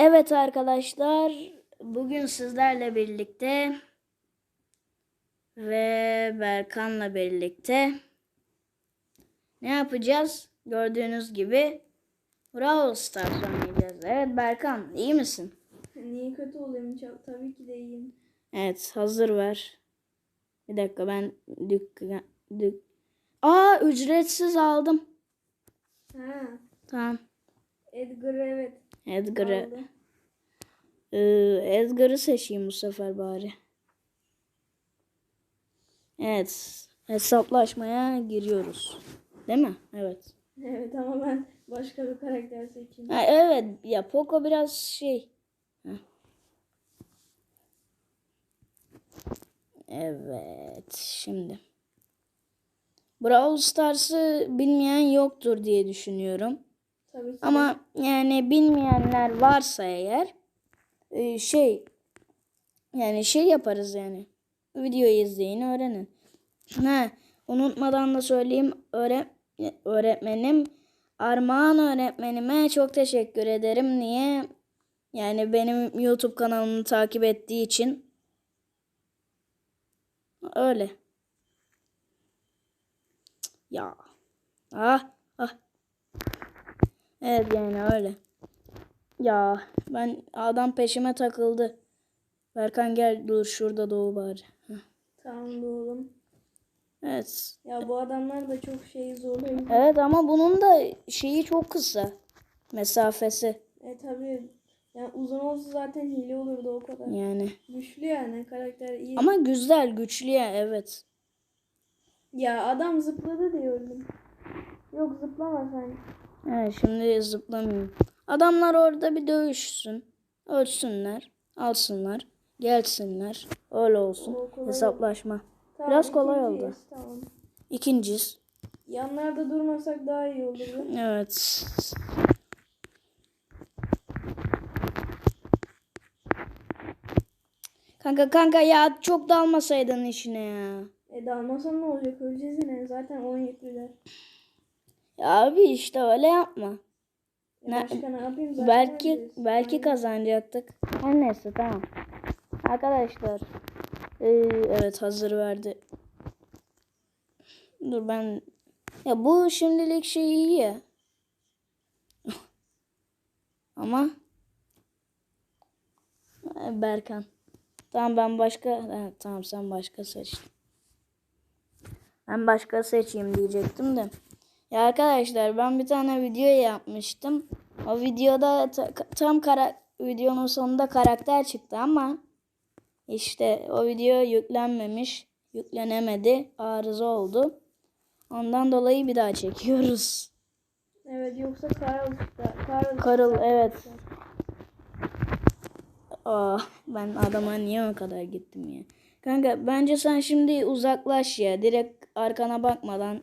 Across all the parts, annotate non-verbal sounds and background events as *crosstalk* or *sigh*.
Evet arkadaşlar, bugün sizlerle birlikte ve Berkan'la birlikte ne yapacağız? Gördüğünüz gibi Brawl Stars oynayacağız. Evet Berkan, iyi misin? Niye kötü olayım? Tabii ki de iyiyim. Evet, hazır ver. Bir dakika ben dük dük. Aa, ücretsiz aldım. Ha, Tamam. Edgar evet. Edgar'ı. Ee, Edgar'ı seçeyim bu sefer bari. Evet. Hesaplaşmaya giriyoruz. Değil mi? Evet. Evet ama ben başka bir karakter seçeyim. Ha, evet. Ya Poco biraz şey. Heh. Evet. Şimdi. Brawl Stars'ı bilmeyen yoktur diye düşünüyorum. Tabii ki. Ama yani bilmeyenler varsa eğer e, şey yani şey yaparız yani. Videoyu izleyin öğrenin. Ha, unutmadan da söyleyeyim öğre, öğretmenim Armağan öğretmenime çok teşekkür ederim. Niye? Yani benim YouTube kanalımı takip ettiği için. Öyle. Ya. Ah, ah. Evet yani öyle. Ya ben adam peşime takıldı. Berkan gel dur şurada doğu bari. Heh. Tamam oğlum. Evet. Ya bu adamlar da çok şey zorlayıcı. Evet ama bunun da şeyi çok kısa. Mesafesi. E tabii. Yani uzun olsa zaten hile olurdu o kadar. Yani. Güçlü yani karakter iyi. Ama güzel, güçlü ya evet. Ya adam zıpladı diye öldüm. Yok zıplama sen. Evet şimdi zıplamayayım. Adamlar orada bir dövüşsün. Ölsünler. Alsınlar. Gelsinler. Öyle olsun. O kolay Hesaplaşma. Tamam, Biraz kolay oldu. ikinciyiz, Tamam. İkinciz. Yanlarda durmasak daha iyi olurdu. Evet. Kanka kanka ya çok dalmasaydın işine ya. E dalmasan ne olacak? Öleceğiz yine. Zaten 10 yüklüler. Ya abi işte öyle yapma. Ne- başka ne yapayım? Zaten Belki öleceğiz. belki kazanacaktık. Her neyse tamam. Arkadaşlar. ee, evet hazır verdi. Dur ben ya bu şimdilik şey iyi ya. *laughs* Ama Berkan. Tamam ben başka ha, tamam sen başka seç. Ben başka seçeyim diyecektim de. Ya arkadaşlar ben bir tane video yapmıştım. O videoda ta- tam kara videonun sonunda karakter çıktı ama işte o video yüklenmemiş. Yüklenemedi. Arıza oldu. Ondan dolayı bir daha çekiyoruz. Evet yoksa. Karl Karıl çıktı. evet. Aa, ben adama niye o kadar gittim ya. Kanka bence sen şimdi uzaklaş ya. Direkt arkana bakmadan.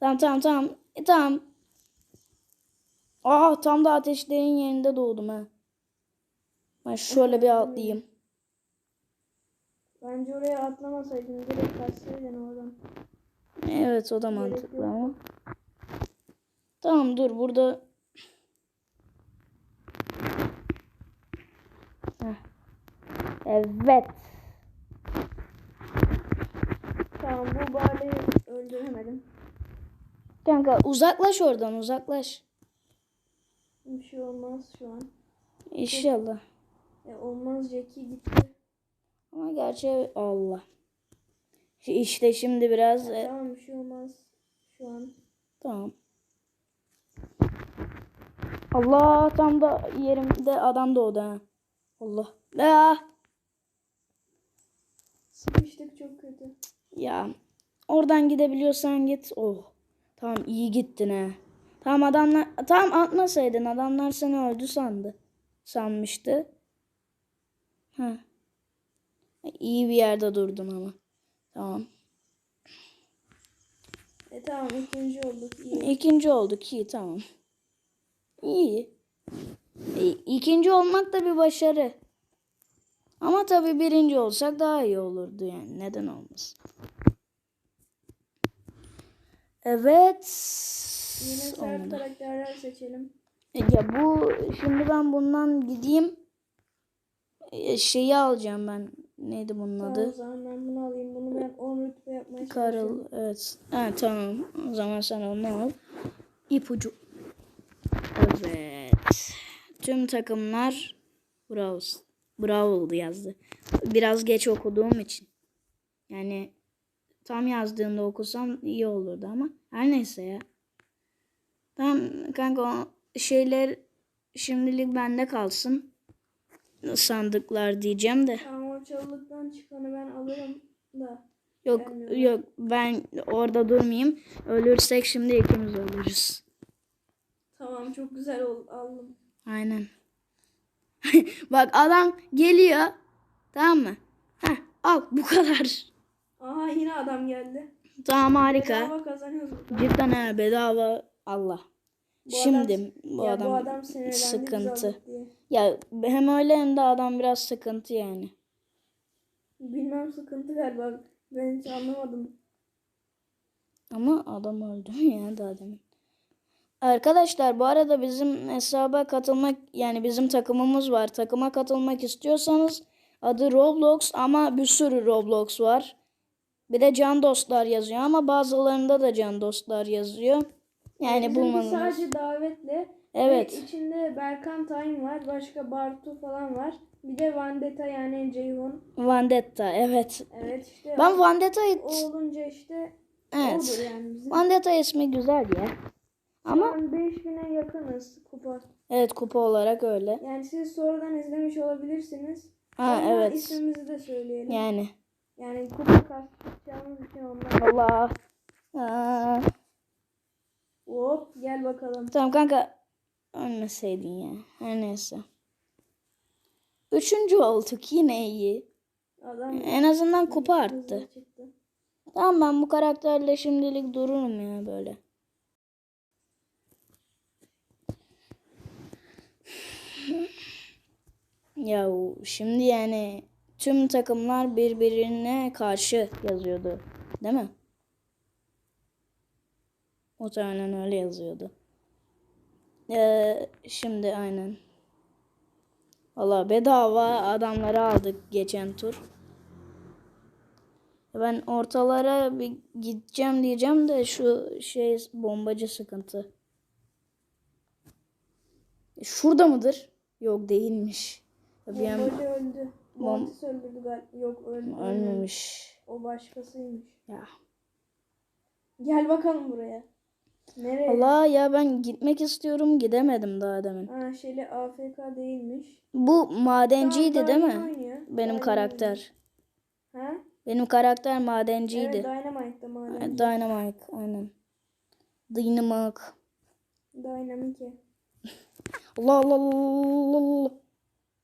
Tamam tamam tamam. E, tamam. Aa tam da ateşlerin yerinde doğdum ha. Ben şöyle bir atlayayım. Bence oraya atlamasaydın direkt kaçsaydın oradan. Evet o da mantıklı ama. Tamam dur burada. Heh. Evet. Tamam bu Barley'i öldüremedim. Kanka uzaklaş oradan uzaklaş. Bir şey olmaz şu an. İnşallah. E, olmaz Jackie gitti. Ama gerçi Allah. İşte şimdi biraz e, Tamam bir şey olmaz şu an. tamam. Allah tam da yerimde adam doğdu ha. Allah. Ya. Sıkıştık çok kötü. Ya oradan gidebiliyorsan git. Oh. Tamam iyi gittin ha. Tamam adamlar tamam atmasaydın adamlar seni öldü sandı. Sanmıştı. Ha. İyi bir yerde durdun ama. Tamam. E tamam ikinci olduk. İyi. İkinci olduk iyi tamam. İyi. E, ikinci olmak da bir başarı. Ama tabii birinci olsak daha iyi olurdu yani. Neden olmasın? Evet. Yine sert Olmadı. karakterler seçelim. Ya bu şimdi ben bundan gideyim. E, Şeyi alacağım ben. Neydi bunun Tamam, adı? o zaman ben bunu alayım. Bunu ben 10 rütbe yapmaya Karıl. Evet. Ha, tamam. O zaman sen onu al. İpucu. Evet. Tüm takımlar Bravo. Bravo yazdı. Biraz geç okuduğum için. Yani tam yazdığında okusam iyi olurdu ama her neyse ya. Tamam kanka o şeyler şimdilik bende kalsın. Sandıklar diyeceğim de. Tamam o çalılıktan çıkanı ben alırım da. Yok Gelmiyorum. yok ben orada durmayayım. Ölürsek şimdi ikimiz ölürüz. Tamam çok güzel ol, aldım. Aynen. *laughs* Bak adam geliyor. Tamam mı? Heh, al bu kadar. Aha yine adam geldi. Tamam harika. Bedava kazanıyoruz. Cidden ha bedava Allah. Bu Şimdi adam- bu ya adam, bu adam sıkıntı. Ya hem öyle hem de adam biraz sıkıntı yani. Bilmem sıkıntı galiba. Ben hiç anlamadım. Ama adam öldü ya daha demin. Arkadaşlar bu arada bizim hesaba katılmak yani bizim takımımız var. Takıma katılmak istiyorsanız adı Roblox ama bir sürü Roblox var. Bir de Can Dostlar yazıyor ama bazılarında da Can Dostlar yazıyor. Yani bulmanız. sadece davetle. Evet. Ve içinde Berkan Time var. Başka Bartu falan var. Bir de Vandetta yani Ceyhun. Vendetta evet. Evet işte. Ben Vendetta'yı o olunca işte evet. yani bizim. Vendetta ismi güzel ya. Ama Ama 5000'e yakınız kupa. evet kupa olarak öyle. Yani siz sonradan izlemiş olabilirsiniz. Ha Ama evet. ismimizi de söyleyelim. Yani. Yani kupa kastıkacağımız için ondan. Allah. Aa. Hop gel bakalım. Tamam kanka. Ölmeseydin ya. Her neyse. Üçüncü olduk yine iyi. Adam En azından kupa arttı. çıktı. Tamam ben bu karakterle şimdilik dururum ya böyle. Ya şimdi yani tüm takımlar birbirine karşı yazıyordu. Değil mi? Muhtemelen öyle yazıyordu. Ee, şimdi aynen. Valla bedava adamları aldık geçen tur. Ben ortalara bir gideceğim diyeceğim de şu şey bombacı sıkıntı. Şurada mıdır? Yok değilmiş. Bombacı öldü. Montis öldürdü galiba. Yok öldü. ölmemiş. O başkasıymış. Ya. Gel bakalım buraya. Nereye? Allah ya ben gitmek istiyorum gidemedim daha demin. Ha Şeli AFK değilmiş. Bu madenciydi değil mi? oynuyor. Benim Dynamite karakter. Ha? Benim karakter Evet madenciydi. Dynamite'da madem. Dynamite aynen. Dynamite. Dynamite. Allah Allah Allah Allah.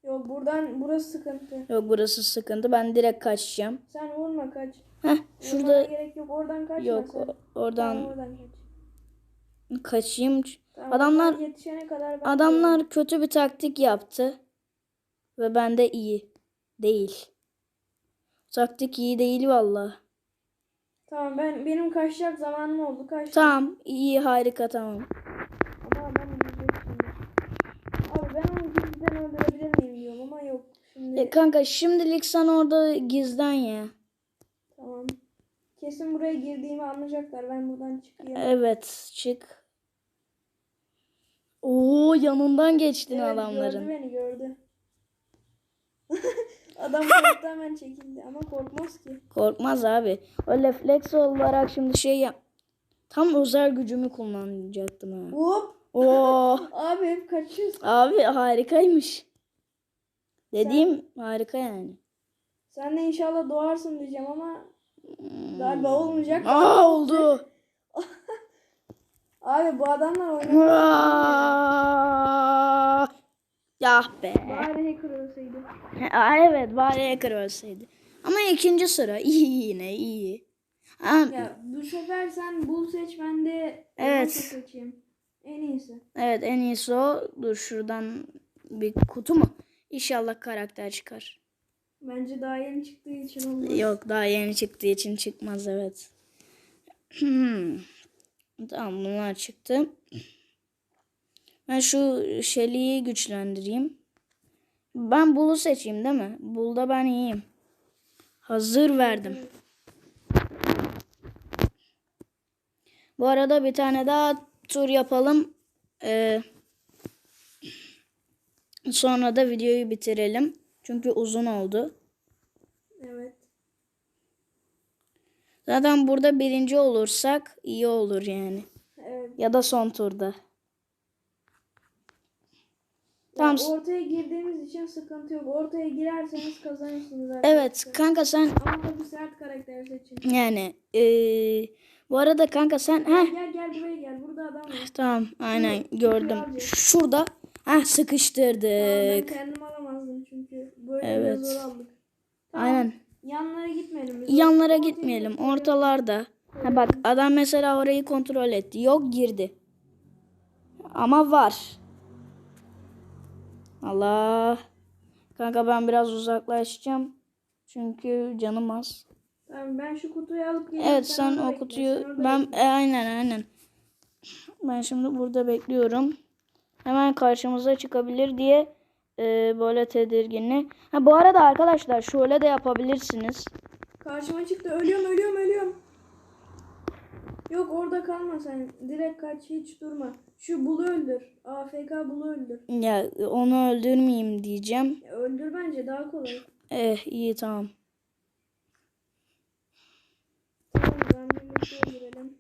Yok buradan burası sıkıntı. Yok burası sıkıntı. Ben direkt kaçacağım. Sen vurma kaç. Heh Vurmana şurada gerek yok. Oradan kaçma yok sen. Tamam, oradan oradan kaç. kaçayım. Tamam, Adamlar- yetişene kadar ben Adamlar kötü bir taktik yaptı. Ve bende iyi. Değil. Taktik iyi değil valla. Tamam ben benim kaçacak zamanım oldu. Kaç. Tamam iyi harika tamam. Ama adam ölecek şimdi. Abi ben onu gizliden öldürebilir miyim diyorum ama yok. Şimdi E, kanka şimdilik sen orada gizlen ya. tamam. Kesin buraya girdiğimi anlayacaklar. Ben buradan çıkayım. Evet çık. Oo yanından geçtin Evet, adamların. Gördü beni gördü. *laughs* Adam korktu hemen çekildi ama korkmaz ki. Korkmaz abi. O refleks olarak şimdi şey yap. Tam özel gücümü kullanacaktım ha. Hop. Oo *laughs* Abi hep kaçıyorsun. abi harikaymış. Dediğim harika yani. Sen de inşallah doğarsın diyeceğim ama galiba olmayacak. Aa oldu. *laughs* Abi bu adamlar oynuyor. Ya be. Bari hacker ölseydi. Aa, evet bari hacker ölseydi. Ama ikinci sıra iyi yine iyi. Ha, Ya bu sefer sen bul seç ben de Evet. seçeyim. En iyisi. evet en iyisi o. Dur şuradan bir kutu mu? İnşallah karakter çıkar. Bence daha yeni çıktığı için olmaz. Yok daha yeni çıktığı için çıkmaz evet. Hmm. Tamam bunlar çıktı. Ben şu Shelly'yi güçlendireyim. Ben Bull'u seçeyim değil mi? Bull'da ben iyiyim. Hazır verdim. Bu arada bir tane daha tur yapalım. Ee, sonra da videoyu bitirelim. Çünkü uzun oldu. Evet. Zaten burada birinci olursak iyi olur yani. Evet. Ya da son turda. Tamam. Tamam. ortaya girdiğimiz için sıkıntı yok. Ortaya girerseniz kazanırsınız arkadaşlar. Evet kanka sen Ama tabii sert karakter seçin. yani eee, bu arada kanka sen heh, Gel gel buraya gel. Burada adam var. tamam aynen gördüm. şurada Tamam, ben sıkıştırdık. kendim alamazdım çünkü. Böyle Evet. biraz zor aldık. Aynen. Yanlara gitmeyelim. biz. Yanlara Ortaya gitmeyelim. gidelim. Ortalarda. Ha bak adam mesela orayı kontrol etti. Yok girdi. Ama var. Allah. Kanka ben biraz uzaklaşacağım. Çünkü canım az. Tamam ben şu kutuyu alıp geliyorum. Evet sen orada o kutuyu sen ben e, aynen aynen. Ben şimdi burada bekliyorum. Hemen karşımıza çıkabilir diye e, böyle tedirginli. Ha bu arada arkadaşlar şöyle de yapabilirsiniz. Karşıma çıktı. Ölüyorum ölüyorum ölüyorum. Yok orada kalma sen. Direkt kaç hiç durma. Şu bulu öldür. AFK bulu öldür. Ya onu öldürmeyeyim diyeceğim. Ya, öldür bence daha kolay. Eh iyi. Tamam ben birlikte öldürelim.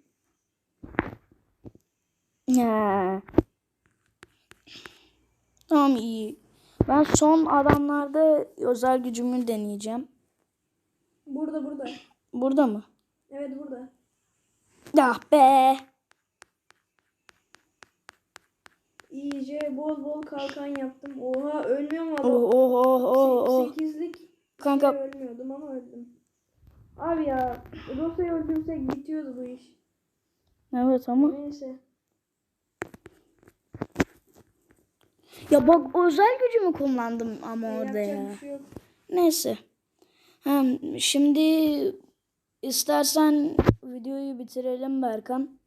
Ya. Tamam iyi. Ben son adamlarda özel gücümü deneyeceğim. Burada burada. Burada mı? Evet burada. Ah be. İyice bol bol kalkan yaptım. Oha ölmüyorum adam. Oh oh oh oh oh. 8'lik Kanka şey ölmüyordum ama öldüm. Abi ya Rosa'yı öldürsek bitiyordu bu iş. evet ama. Neyse. Ya bak özel gücümü kullandım ama orada Yapacak ya. şey. Neyse. Hem şimdi istersen videoyu bitirelim Berkan.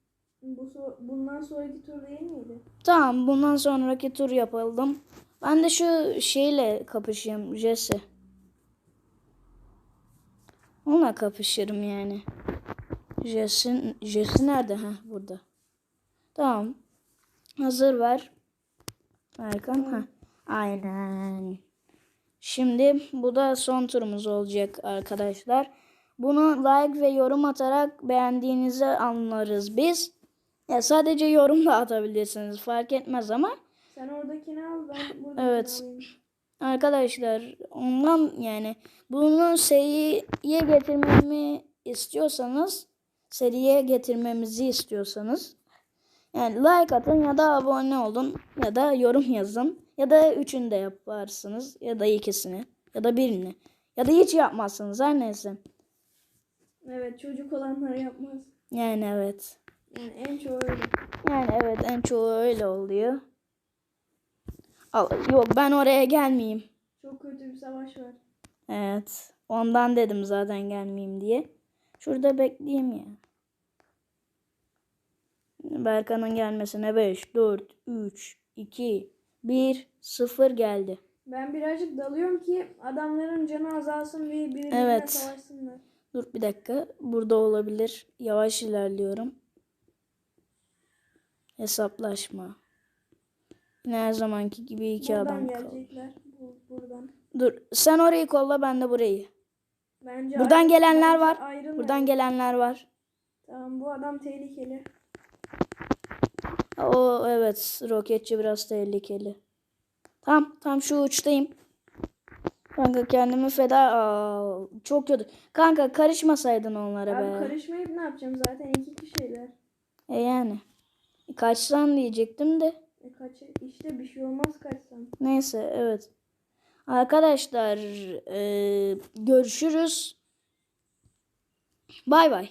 Bu so- bundan sonraki tur değil miydi? Tamam bundan sonraki tur yapalım. Ben de şu şeyle kapışayım Jesse. Onunla kapışırım yani. Jesse, Jesse nerede? Ha burada. Tamam. Hazır ver. Erkan. Ha. Aynen. Şimdi bu da son turumuz olacak arkadaşlar. Bunu like ve yorum atarak beğendiğinizi anlarız biz. Ya sadece yorum da atabilirsiniz fark etmez ama Sen oradakini al ben buradakini Evet. alayım. Arkadaşlar ondan yani bunu seriye getirmemi istiyorsanız seriye getirmemizi istiyorsanız yani like atın ya da abone olun ya da yorum yazın ya da üçünü de yaparsınız ya da ikisini ya da birini ya da hiç yapmazsınız her neyse. Evet çocuk olanlar yapmaz. Yani evet. Yani en çoğu öyle. Yani evet en çoğu öyle oluyor. Al, yok ben oraya gelmeyeyim. Çok kötü bir savaş var. Evet. Ondan dedim zaten gelmeyeyim diye. Şurada bekleyeyim ya. Berkan'ın gelmesine 5, 4, 3, 2, 1, 0 geldi. Ben birazcık dalıyorum ki adamların canı azalsın ve birbirine Evet. savaşsınlar. Dur bir dakika. Burada olabilir. Yavaş ilerliyorum. Hesaplaşma. Yine her zamanki gibi iki buradan adam gelecekler. Bu, buradan. Dur. Sen orayı kolla ben de burayı. Bence Buradan ayrı- gelenler bence var. ayrılmayalım. Buradan gelenler var. Tamam bu adam tehlikeli. O evet roketçi biraz tehlikeli. Tamam tam şu uçtayım. Kanka kendimi feda Aa, çok kötü. Kanka karışmasaydın onlara Abi be. karışmayıp ne yapacağım zaten iki kişiler. E yani. Kaçsan diyecektim de. Kaç işte bir şey olmaz kaçsam. Neyse evet. Arkadaşlar e, görüşürüz. Bay bay.